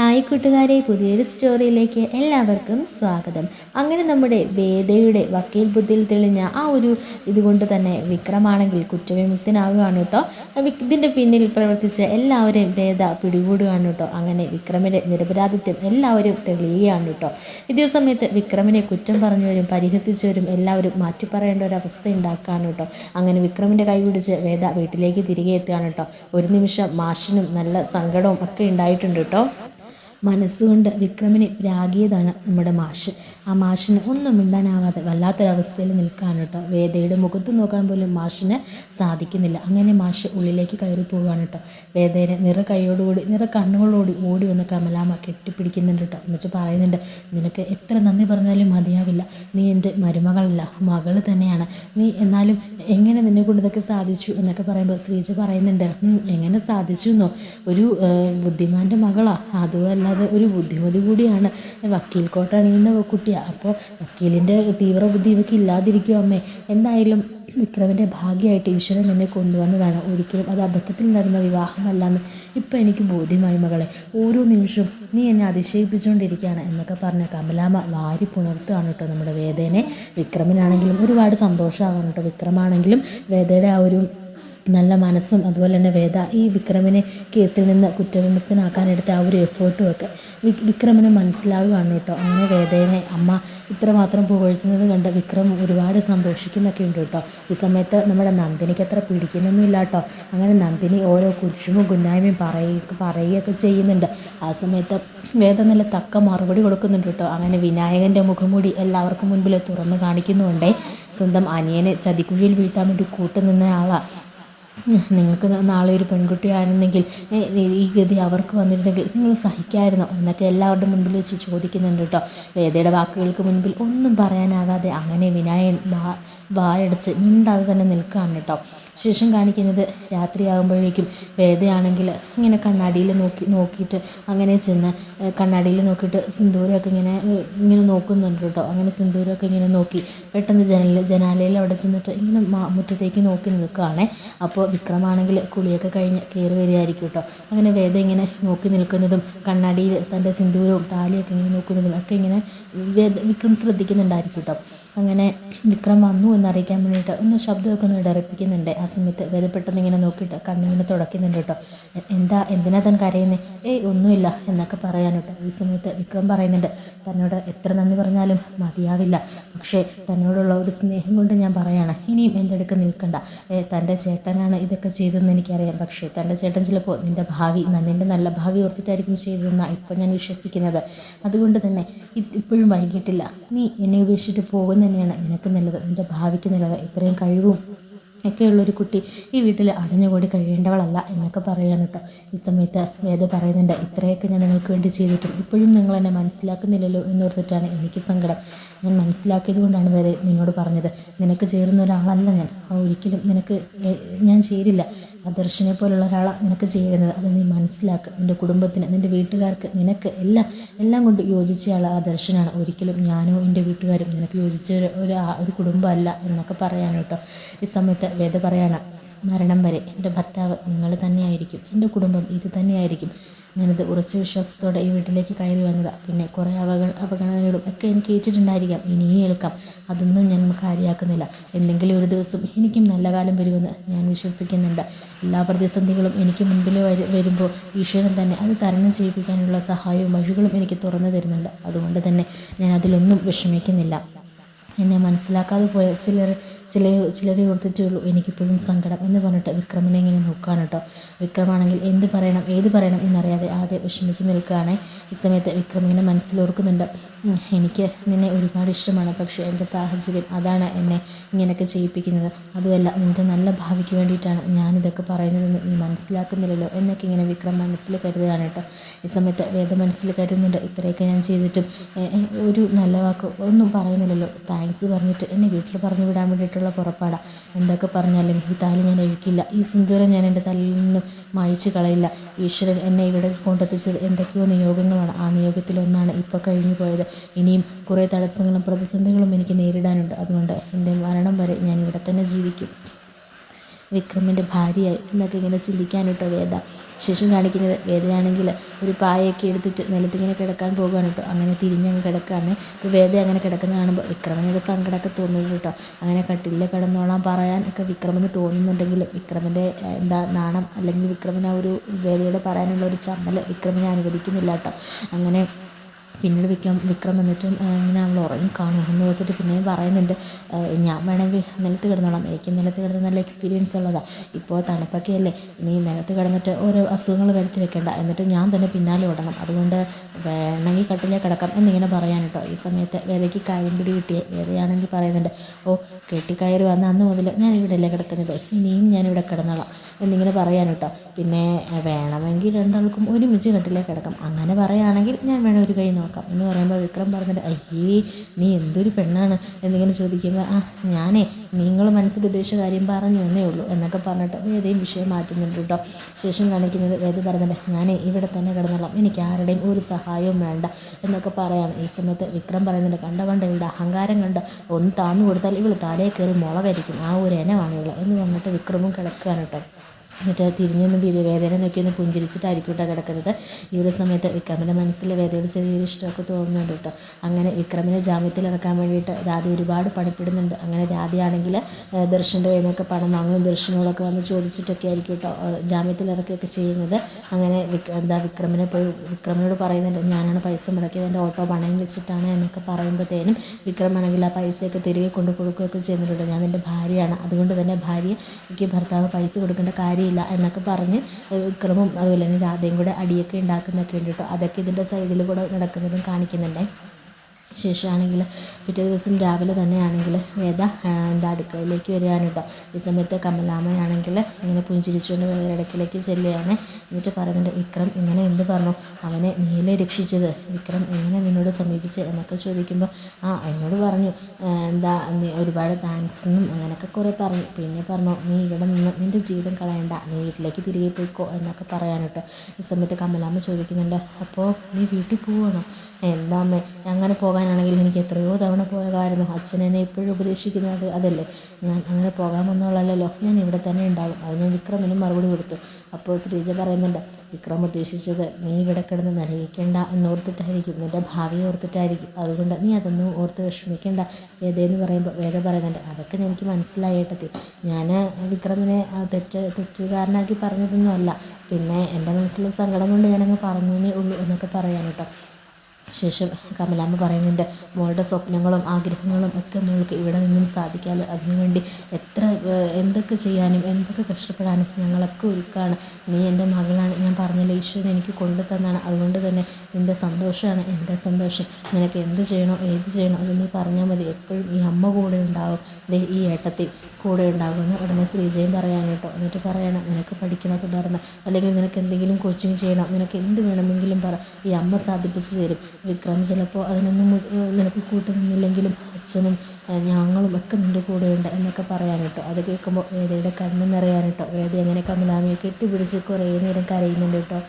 Hi കൂട്ടുകാരെ പുതിയൊരു സ്റ്റോറിയിലേക്ക് എല്ലാവർക്കും സ്വാഗതം. അങ്ങനെ നമ്മുടെ വേദയുടെ വക്കീൽ ബുദ്ധിയിൽ തെളിഞ്ഞ ആ ഒരു ഇതുകൊണ്ട് തന്നെ വിക്രമാണെങ്കിൽ കുറ്റവിമുക്തനാകുകയാണ് കേട്ടോ. ഇതിന്റെ പിന്നിൽ പ്രവർത്തിച്ച എല്ലാവരെയും വേദ പിടികൂടുകയാണ് കേട്ടോ. അങ്ങനെ വിക്രമിന്റെ നിരപരാധിത്വം എല്ലാവരും തെളിയുകയാണ് കേട്ടോ. ഇതേ സമയത്ത് വിക്രമിനെ കുറ്റം പറഞ്ഞവരും പരിഹസിച്ചവരും എല്ലാവരും മാറ്റി പറയേണ്ട ഒരു അവസ്ഥ ഉണ്ടാക്കുകയാണ് കേട്ടോ. അങ്ങനെ വിക്രമിന്റെ കൈ പിടിച്ച് വേദ വീട്ടിലേക്ക് തിരികെ എത്തുകയാണ് കേട്ടോ. ഒരു നിമിഷം മാഷിനും നല്ല സങ്കടവും ഒക്കെ ഉണ്ടായിട്ടുണ്ട് കേട്ടോ. മനസ്സുകൊണ്ട് വിക്രമിനെ രാഗിയതാണ് നമ്മുടെ മാഷ്. ആ മാഷിന് ഒന്നും മിണ്ടാനാവാതെ വല്ലാത്തൊരവസ്ഥയിൽ നിൽക്കുകയാണ് കേട്ടോ. വേദയുടെ മുഖത്ത് നോക്കാൻ പോലും മാഷിന് സാധിക്കുന്നില്ല. അങ്ങനെ മാഷ് ഉള്ളിലേക്ക് കയറി പോവുകയാണ് കേട്ടോ. വേദയെ നിറ കൈയോടുകൂടി നിറ കണ്ണുകളോടി ഓടി വന്ന് കമലാമ്മ കെട്ടിപ്പിടിക്കുന്നുണ്ട് കേട്ടോ. എന്നിട്ട് പറയുന്നുണ്ട് നിനക്ക് എത്ര നന്ദി പറഞ്ഞാലും മതിയാവില്ല. നീ എന്റെ മരുമകളല്ല മകൾ തന്നെയാണ്. നീ എന്നാലും എങ്ങനെ നിന്നെ കൊണ്ട് ഇതൊക്കെ സാധിച്ചു? എന്നൊക്കെ പറയുമ്പോൾ ശ്രീജ പറയുന്നുണ്ട് എങ്ങനെ സാധിച്ചു എന്നോ ഒരു ബുദ്ധിമാന്റെ മകളാ. അതുമല്ലാതെ ഒരു ബുദ്ധിമതി കൂടിയാണ്. വക്കീൽ കോട്ട അണിയുന്ന കുട്ടിയാണ് അപ്പോൾ വക്കീലിന്റെ തീവ്ര ബുദ്ധി ഇവയ്ക്ക് ഇല്ലാതിരിക്കും അമ്മേ? എന്തായാലും വിക്രമിന്റെ ഭാഗ്യമായിട്ട് ഈശ്വരൻ എന്നെ കൊണ്ടുവന്നതാണ്. ഒരിക്കലും അത് അബദ്ധത്തിൽ നടന്ന വിവാഹമല്ലാന്ന് ഇപ്പം എനിക്ക് ബോധ്യമായി മകളെ. ഓരോ നിമിഷവും നീ എന്നെ അതിശയിപ്പിച്ചുകൊണ്ടിരിക്കുകയാണ് എന്നൊക്കെ പറഞ്ഞ കമലാമ്മ വാരി പുണർത്തുകയാണ് കേട്ടോ നമ്മുടെ വേദേനെ. വിക്രമിനാണെങ്കിലും ഒരുപാട് സന്തോഷമാകാണ് കേട്ടോ. വിക്രമാണെങ്കിലും വേദയുടെ ആ ഒരു നല്ല മനസ്സും അതുപോലെ തന്നെ വേദ ഈ വിക്രമിനെ കേസിൽ നിന്ന് കുറ്റവിമുക്തനാക്കാനെടുത്ത ആ ഒരു എഫേർട്ടും ഒക്കെ വിക്രമിന് മനസ്സിലാവുകയാണ് കേട്ടോ. അങ്ങനെ വേദേനെ അമ്മ ഇത്രമാത്രം പുകഴ്ത്തുന്നത് കണ്ട് വിക്രം ഒരുപാട് സന്തോഷിക്കുന്നൊക്കെ ഉണ്ട് കേട്ടോ. ഈ സമയത്ത് നമ്മുടെ നന്ദിനിക്ക് അത്ര പിടിക്കുന്നൊന്നുമില്ല കേട്ടോ. അങ്ങനെ നന്ദിനി ഓരോ കുരിശുമും കുന്നായ്മയും പറയുക പറയുകയൊക്കെ ചെയ്യുന്നുണ്ട്. ആ സമയത്ത് വേദ നല്ല തക്ക മറുപടി കൊടുക്കുന്നുണ്ട് കേട്ടോ. അങ്ങനെ വിനായകന്റെ മുഖംമൂടി എല്ലാവർക്കും മുൻപിൽ തുറന്ന് കാണിക്കുന്നുണ്ടേ. സ്വന്തം അനിയനെ ചതിക്കുഴിയിൽ വീഴ്ത്താൻ വേണ്ടി കൂട്ടുനിന്ന ആളാണ് നിങ്ങൾക്ക് നാളെ ഒരു പെൺകുട്ടിയായിരുന്നെങ്കിൽ ഈ ഗതി അവർക്ക് വന്നിരുന്നെങ്കിൽ നിങ്ങൾ സഹിക്കായിരുന്നോ എന്നൊക്കെ എല്ലാവരുടെ മുൻപിൽ വെച്ച് ചോദിക്കുന്നുണ്ട് കേട്ടോ. വേദയുടെ വാക്കുകൾക്ക് മുൻപിൽ ഒന്നും പറയാനാകാതെ അങ്ങനെ വിനായൻ വായടച്ച് മിണ്ടാതെ തന്നെ നിൽക്കുകയാണ് കേട്ടോ. ശേഷം കാണിക്കുന്നത് രാത്രിയാകുമ്പോഴേക്കും വേദയാണെങ്കിൽ ഇങ്ങനെ കണ്ണാടിയിൽ നോക്കി നോക്കിയിട്ട് അങ്ങനെ ചെന്ന് കണ്ണാടിയിൽ നോക്കിയിട്ട് സിന്ദൂരമൊക്കെ ഇങ്ങനെ ഇങ്ങനെ നോക്കുന്നുണ്ട് കേട്ടോ. അങ്ങനെ സിന്ദൂരമൊക്കെ ഇങ്ങനെ നോക്കി പെട്ടെന്ന് ജന ജനാലയിൽ അവിടെ ചെന്നിട്ട് ഇങ്ങനെ മുറ്റത്തേക്ക് നോക്കി നിൽക്കുകയാണേ. അപ്പോൾ വിക്രമാണെങ്കിൽ കുളിയൊക്കെ കഴിഞ്ഞ് കയറി വരികയായിരിക്കും കേട്ടോ. അങ്ങനെ വേദ ഇങ്ങനെ നോക്കി നിൽക്കുന്നതും കണ്ണാടിയിൽ തന്റെ സിന്ദൂരവും താലിയൊക്കെ ഇങ്ങനെ നോക്കുന്നതും ഒക്കെ ഇങ്ങനെ വേദ വിക്രം ശ്രദ്ധിക്കുന്നുണ്ടായിരിക്കും കേട്ടോ. അങ്ങനെ വിക്രം വന്നു എന്നറിയിക്കാൻ വേണ്ടിയിട്ട്. ഒന്ന് ശബ്ദമൊക്കെ ഒന്ന് ഇടറിപ്പിക്കുന്നുണ്ട്. ആ സമയത്ത് വേദ പെട്ടെന്ന് ഇങ്ങനെ നോക്കിയിട്ട് കണ്ണിങ്ങനെ തുടയ്ക്കുന്നുണ്ട് കേട്ടോ. എന്താ എന്തിനാ താൻ കരയുന്നത് ഏയ് ഒന്നുമില്ല എന്നൊക്കെ പറയാൻ കേട്ടോ ഈ സമയത്ത് വിക്രം പറയുന്നുണ്ട് തന്നോട് എത്ര നന്ദി പറഞ്ഞാലും മതിയാവില്ല. പക്ഷേ തന്നോടുള്ള ഒരു സ്നേഹം കൊണ്ട് ഞാൻ പറയാണ് ഇനിയും എന്റെ അടുക്ക് നിൽക്കണ്ട. തന്റെ ചേട്ടനാണ് ഇതൊക്കെ ചെയ്തതെന്ന് എനിക്കറിയാം. പക്ഷേ തന്റെ ചേട്ടൻ ചിലപ്പോൾ നിന്റെ ഭാവി നിന്റെ നല്ല ഭാവി ഓർത്തിട്ടായിരിക്കും ചെയ്തതെന്നാണ് ഇപ്പം ഞാൻ വിശ്വസിക്കുന്നത്. അതുകൊണ്ട് തന്നെ ഇപ്പോഴും വൈകിട്ടില്ല. നീ എന്നെ ഉപേക്ഷിച്ചിട്ട് പോകുന്നത് തന്നെയാണ്. നിനക്ക് നല്ലത്. നിന്റെ ഭാവിക്ക് നല്ലത്. ഇത്രയും കഴിവും ഒക്കെയുള്ളൊരു കുട്ടി ഈ വീട്ടിൽ അടഞ്ഞുകൂടി കഴിയേണ്ടവളല്ല എന്നൊക്കെ പറയാൻ കേട്ടോ ഈ സമയത്ത് വേദ പറയുന്നുണ്ട് ഇത്രയൊക്കെ ഞാൻ നിങ്ങൾക്ക് വേണ്ടി ചെയ്തിട്ടും ഇപ്പോഴും നിങ്ങൾ എന്നെ മനസ്സിലാക്കുന്നില്ലല്ലോ എന്നോർത്തിട്ടാണ് എനിക്ക് സങ്കടം. ഞാൻ മനസ്സിലാക്കിയത് കൊണ്ടാണ് വേദ നിന്നോട് പറഞ്ഞത്. നിനക്ക് ചേരുന്ന ഒരാളല്ല ഞാൻ. ഒരിക്കലും നിനക്ക് ഞാൻ ചേരില്ല. ആദർശനെ പോലുള്ള ഒരാളാണ് നിനക്ക് ചെയ്യുന്നത്. അത് നീ മനസ്സിലാക്കുക നിന്റെ കുടുംബത്തിന് നിന്റെ വീട്ടുകാർക്ക് നിനക്ക് എല്ലാം എല്ലാം കൊണ്ട് യോജിച്ചയാൾ ആദർശനാണ്. ഒരിക്കലും ഞാനോ എന്റെ വീട്ടുകാരും നിനക്ക് യോജിച്ച ഒരു ഒരു ഒരു കുടുംബമല്ല എന്നൊക്കെ പറയാൻ കേട്ടോ. ഈ സമയത്ത് വേദ പറയാനാണ് മരണം വരെ എന്റെ ഭർത്താവ് നിങ്ങൾ തന്നെയായിരിക്കും. എന്റെ കുടുംബം ഇത് തന്നെയായിരിക്കും. ഞാനത് ഉറച്ച വിശ്വാസത്തോടെ ഈ വീട്ടിലേക്ക് കയറി വന്നതാണ് പിന്നെ കുറേ അവഗ അവഗണനകളും ഒക്കെ എനിക്ക് ഏറ്റിട്ടുണ്ടായിരിക്കാം. ഇനിയും ഏൽക്കാം. അതൊന്നും ഞാൻ കാര്യമാക്കുന്നില്ല എന്തെങ്കിലും ഒരു ദിവസം എനിക്കും നല്ല കാലം വരുമെന്ന് ഞാൻ വിശ്വസിക്കുന്നുണ്ട്. എല്ലാ പ്രതിസന്ധികളും എനിക്ക് മുൻപിൽ വരു വരുമ്പോൾ ഈശ്വരൻ തന്നെ അത് തരണം ചെയ്യിപ്പിക്കാനുള്ള സഹായവും വഴികളും എനിക്ക് തുറന്നു തരുന്നുണ്ട്. അതുകൊണ്ട് തന്നെ ഞാൻ അതിലൊന്നും വിഷമിക്കുന്നില്ല. എന്നെ മനസ്സിലാക്കാതെ പോയ ചിലർ ചില ചിലരെ ഓർത്തിട്ടേ ഉള്ളൂ. എനിക്കിപ്പോഴും സങ്കടം എന്ന് പറഞ്ഞിട്ട് വിക്രമിനെ ഇങ്ങനെ നോക്കുകയാണ് കേട്ടോ. വിക്രമാണെങ്കിൽ എന്ത് പറയണം ഏത് പറയണം എന്നറിയാതെ ആകെ വിഷമിച്ച് നിൽക്കുകയാണ്. ഈ സമയത്ത് വിക്രം ഇങ്ങനെ മനസ്സിലോർക്കുന്നുണ്ട് എനിക്ക് നിന്നെ ഒരുപാട് ഇഷ്ടമാണ്. പക്ഷേ എന്റെ സാഹചര്യം അതാണ് എന്നെ ഇങ്ങനെയൊക്കെ ചെയ്യിപ്പിക്കുന്നത്. അതുമല്ല നിന്റെ നല്ല ഭാവിക്ക് വേണ്ടിയിട്ടാണ് ഞാനിതൊക്കെ പറയുന്നതെന്ന് നീ മനസ്സിലാക്കുന്നില്ലല്ലോ എന്നൊക്കെ ഇങ്ങനെ വിക്രം മനസ്സിൽ കരുതുകയാണ് കേട്ടോ. ഈ സമയത്ത് വേദ മനസ്സിൽ കരുതുന്നുണ്ട്. ഇത്രയൊക്കെ ഞാൻ ചെയ്തിട്ടും ഒരു നല്ല വാക്ക് ഒന്നും പറയുന്നില്ലല്ലോ. താങ്ക്സ് പറഞ്ഞിട്ട് എന്നെ വീട്ടിൽ പറഞ്ഞു വിടാൻ വേണ്ടിയിട്ടുള്ള പുറപ്പാടാണ് എന്തൊക്കെ പറഞ്ഞാലും ഈ താലി ഞാൻ അഴിക്കില്ല ഈ സിന്ദൂരം ഞാൻ എന്റെ തലയിൽ നിന്നും മായ്ച്ചു കളയില്ല. ഈശ്വരൻ എന്നെ ഇവിടെ കൊണ്ടെത്തിച്ചത് എന്തൊക്കെയോ നിയോഗങ്ങളാണ്. ആ നിയോഗത്തിലൊന്നാണ് ഇപ്പോൾ കഴിഞ്ഞു പോയത്. ഇനിയും കുറേ തടസ്സങ്ങളും പ്രതിസന്ധികളും എനിക്ക് നേരിടാനുണ്ട്. അതുകൊണ്ട് എന്റെ മരണം വരെ ഞാൻ ഇവിടെ തന്നെ ജീവിക്കും. വിക്രമിന്റെ ഭാര്യയായി എന്നൊക്കെ ഇങ്ങനെ ചിന്തിക്കാനിട്ടോ വേദ. ശേഷം കാണിക്കുന്നത് വേദനയാണെങ്കിൽ ഒരു പായയൊക്കെ എടുത്തിട്ട് നിലത്തിങ്ങനെ കിടക്കാൻ പോകുകയാണ് കേട്ടോ. അങ്ങനെ തിരിഞ്ഞങ്ങ് കിടക്കുകയാണ് ഇപ്പോൾ വേദ അങ്ങനെ കിടക്കുന്ന കാണുമ്പോൾ വിക്രമനൊരു സങ്കടമൊക്കെ തോന്നുന്നു കേട്ടോ. അങ്ങനെ കട്ടിലിൽ കിടന്നോളാം പറയാൻ ഒക്കെ വിക്രമന് തോന്നുന്നുണ്ടെങ്കിലും വിക്രമന്റെ എന്താ നാണം അല്ലെങ്കിൽ വിക്രമൻ ആ ഒരു വേദയോട് പറയാനുള്ള ഒരു ചമ്മൽ വിക്രമനെ അനുവദിക്കുന്നില്ല കേട്ടോ. അങ്ങനെ പിന്നീട് വിക്രം വിക്രം വന്നിട്ട് ഇങ്ങനെ അവൾ ഉറങ്ങി കാണും എന്ന് ഓർത്തിട്ട് പിന്നെയും പറയുന്നുണ്ട് ഞാൻ വേണമെങ്കിൽ നിലത്ത് കിടന്നോളാം. എനിക്ക് നിലത്ത് കിടന്ന് നല്ല എക്സ്പീരിയൻസ് ഉള്ളതാണ് ഇപ്പോൾ തണുപ്പൊക്കെ അല്ലേ ഇനി നിലത്ത് കിടന്നിട്ട് ഓരോ അസുഖങ്ങൾ വരുത്തി വെക്കേണ്ട. എന്നിട്ട് ഞാൻ തന്നെ പിന്നാലെ ഓടണം. അതുകൊണ്ട് വേണമെങ്കിൽ കട്ടിലേ കിടക്കാം എന്നിങ്ങനെ പറയാൻ കേട്ടോ. ഈ സമയത്ത് വേദയ്ക്ക് കാര്യം പിടി കിട്ടിയേ. വേദയാണെങ്കിൽ പറയുന്നുണ്ട് ഓ കെട്ടിക്കയറി വന്ന അന്ന് മുതൽ ഞാൻ ഇവിടെ അല്ലേ കിടക്കുന്നത്. ഇനിയും ഞാനിവിടെ കിടന്നോളാം. എന്നിങ്ങനെ പറയാൻ കേട്ടോ. പിന്നെ വേണമെങ്കിൽ രണ്ടാൾക്കും ഒരുമിച്ച് കട്ടിലേ കിടക്കാം. അങ്ങനെ പറയുകയാണെങ്കിൽ ഞാൻ വേണം ഒരു കൈ നോക്കാം. എന്ന് പറയുമ്പോൾ വിക്രം പറഞ്ഞിട്ട് അയ്യേ നീ എന്തൊരു പെണ്ണാണ്? എന്നിങ്ങനെ ചോദിക്കുമ്പോൾ ആ ഞാനേ നിങ്ങൾ മനസ്സിൽ ഉദ്ദേശിച്ച കാര്യം പറഞ്ഞു എന്നേ ഉള്ളൂ എന്നൊക്കെ പറഞ്ഞിട്ട് വേദയും വിഷയം മാറ്റുന്നുണ്ട് കേട്ടോ. ശേഷം കാണിക്കുന്നത് വേദ പറഞ്ഞിട്ട് ഞാനേ ഇവിടെ തന്നെ കിടന്നോളാം. എനിക്ക് ആരുടെയും ഒരു സഹായവും വേണ്ട എന്നൊക്കെ പറയാം ഈ സമയത്ത് വിക്രം പറയുന്നുണ്ട് കണ്ട കണ്ട ഇവിടെ അഹങ്കാരം കണ്ട്. ഒന്ന് താന്നു കൊടുത്താൽ ഇവൾ താഴെ കയറി മുളകരിക്കും ആ ഒരു എനമാണ് ഇവൾ എന്ന് പറഞ്ഞിട്ട് വിക്രമും കിടക്കുകയാണ് കേട്ടോ. എന്നിട്ട് തിരിഞ്ഞൊന്ന് വേദന നോക്കി ഒന്ന് പുഞ്ചിരിച്ചിട്ടായിരിക്കും കേട്ടോ കിടക്കുന്നത്. ഈ ഒരു സമയത്ത് വിക്രമിന്റെ മനസ്സിൽ വേദയോട് ചെറിയൊരു ഇഷ്ടമൊക്കെ തോന്നുന്നുണ്ട് കേട്ടോ. അങ്ങനെ വിക്രമിനെ ജാമ്യത്തിൽ ഇറക്കാൻ വേണ്ടിയിട്ട് രാധ ഒരുപാട് പണിപ്പെടുന്നുണ്ട്. അങ്ങനെ രാധിയാണെങ്കിൽ ദർശന്റെ കയ്യിൽ പണം വാങ്ങും ദർശനോടൊക്കെ വന്ന് ചോദിച്ചിട്ടൊക്കെ ആയിരിക്കും കേട്ടോ ജാമ്യത്തിൽ ഇറക്കുകയൊക്കെ ചെയ്യുന്നത്. അങ്ങനെ എന്താ വിക്രമിനെ പോയി വിക്രമിനോട് പറയുന്നുണ്ട് ഞാനാണ് പൈസ മുടക്കിയത് എന്റെ ഓട്ടോ പണയം വെച്ചിട്ടാണ് എന്നൊക്കെ പറയുമ്പോഴത്തേനും വിക്രമാണെങ്കിൽ ആ പൈസയൊക്കെ തിരികെ കൊണ്ടു കൊടുക്കുകയൊക്കെ ചെയ്യുന്നുണ്ട് ഞാൻ എന്റെ ഭാര്യയാണ്. അതുകൊണ്ട് തന്നെ ഭാര്യയ്ക്ക് ഭർത്താവ് പൈസ കൊടുക്കേണ്ട കാര്യം ഇല്ല എന്നൊക്കെ പറഞ്ഞ് വിക്രമും അതുപോലെ തന്നെ രാധയും കൂടെ അടിയൊക്കെ ഉണ്ടാക്കുന്നൊക്കെ ഉണ്ട് കേട്ടോ അതൊക്കെ ഇതിന്റെ സൈഡിൽ കൂടെ നടക്കുന്നതും കാണിക്കുന്നുണ്ട്? ശേഷമാണെങ്കിൽ പിറ്റേ ദിവസം രാവിലെ തന്നെയാണെങ്കിൽ വേദ എന്താ അടുക്കളയിലേക്ക് വരികയാണ് കേട്ടോ. ഈ സമയത്ത് കമലാമ്മയാണെങ്കിൽ ഇങ്ങനെ പുഞ്ചിരിച്ചുകൊണ്ട് ഇടയ്ക്കിലേക്ക് ചെല്ലുകയാണ്. എന്നിട്ട് പറയുന്നുണ്ട് വിക്രം ഇങ്ങനെ എന്ത് പറഞ്ഞു? അവനെ നീലെ രക്ഷിച്ചത്. വിക്രം എങ്ങനെ നിന്നോട് സമീപിച്ച്? എന്നൊക്കെ ചോദിക്കുമ്പോൾ ആ എന്നോട് പറഞ്ഞു എന്താ ഒരുപാട് താങ്ക്സ് എന്നും അങ്ങനെയൊക്കെ കുറേ പറഞ്ഞു. പിന്നെ പറഞ്ഞു നീ ഇവിടെ നിന്ന് നിന്റെ ജീവിതം കളയണ്ട. നീ വീട്ടിലേക്ക് തിരികെ പോയിക്കോ. എന്നൊക്കെ പറയാൻ ഈ സമയത്ത് കമലാമ്മ ചോദിക്കുന്നുണ്ട് അപ്പോൾ നീ വീട്ടിൽ പോവുകയാണോ എന്താ അമ്മേ അങ്ങനെ പോകാനാണെങ്കിൽ എനിക്ക് എത്രയോ തവണ പോകാമായിരുന്നു അച്ഛൻ എന്നെ ഇപ്പോഴും ഉപദേശിക്കുന്നത് അതല്ലേ. ഞാൻ അങ്ങനെ പോകാമെന്നുള്ളതല്ലോ ഞാൻ ഇവിടെ തന്നെ ഉണ്ടാകും അത് ഞാൻ വിക്രമിനും മറുപടി കൊടുത്തു. അപ്പോൾ ശ്രീജ പറയുന്നുണ്ട് വിക്രം ഉദ്ദേശിച്ചത് നീ ഇവിടെ കിടന്ന് നരകിക്കേണ്ട എന്നോർത്തിട്ടായിരിക്കും നിന്റെ ഭാവി ഓർത്തിട്ടായിരിക്കും. അതുകൊണ്ട് നീ അതൊന്നും ഓർത്ത് വിഷമിക്കേണ്ട വേദയെന്ന് പറയുമ്പോൾ വേദ പറയുന്നുണ്ട്. അതൊക്കെ എനിക്ക് മനസ്സിലായി ഏട്ടത്തി. ഞാൻ വിക്രമിനെ തെറ്റ് തെറ്റുകാരനാക്കി പറഞ്ഞതൊന്നുമല്ല. പിന്നെ എന്റെ മനസ്സിൽ സങ്കടം കൊണ്ട് ഞാനങ്ങ് പറഞ്ഞേ ഉള്ളൂ എന്നൊക്കെ പറയാൻ കേട്ടോ. ശേഷം കമലാമ്മ പറയുന്നുണ്ട് മോളുടെ സ്വപ്നങ്ങളും ആഗ്രഹങ്ങളും ഒക്കെ മോൾക്ക് ഇവിടെ നിന്നും സാധിക്കാതെ അതിനുവേണ്ടി എത്ര എന്തൊക്കെ ചെയ്യാനും എന്തൊക്കെ കഷ്ടപ്പെടാനും ഞങ്ങളൊക്കെ ഒരുക്കാണ്. നീ എന്റെ മകളാണ്. ഞാൻ പറഞ്ഞല്ലോ ഈശ്വരൻ എനിക്ക് കൊണ്ടു തന്നാണ്. അതുകൊണ്ട് തന്നെ നിന്റെ സന്തോഷമാണ് എന്റെ സന്തോഷം. നിനക്ക് എന്ത് ചെയ്യണോ ഏത് ചെയ്യണോ അത് പറഞ്ഞാൽ മതി. എപ്പോഴും ഈ അമ്മ കൂടെ ഉണ്ടാവും. ദേ ഈ ഏട്ടത്തിൽ കൂടെ ഉണ്ടാകുമെന്ന് ഉടനെ ശ്രീജയും പറയാൻ കേട്ടോ. എന്നിട്ട് പറയണം നിനക്ക് പഠിക്കണം തുടർന്ന് അല്ലെങ്കിൽ നിനക്ക് എന്തെങ്കിലും കോച്ചിങ് ചെയ്യണം? നിനക്ക് എന്ത് വേണമെങ്കിലും പറ. ഈ അമ്മ സാധിപ്പിച്ചു തരും. വിക്രം ചിലപ്പോൾ അതിനൊന്നും നിനക്ക് കൂട്ടുനിന്നില്ലെങ്കിലും അച്ഛനും ഞങ്ങളും ഒക്കെ നിന്റെ കൂടെയുണ്ട് എന്നൊക്കെ പറയാൻ കേട്ടോ അത് കേൾക്കുമ്പോൾ വേദയുടെ കണ്ണ് നിറയാൻ കേട്ടോ വേദ അങ്ങനെ കമലാമിയെ കെട്ടിപ്പിടിച്ച് കുറേ നേരം കരയുന്നുണ്ട് കേട്ടോ.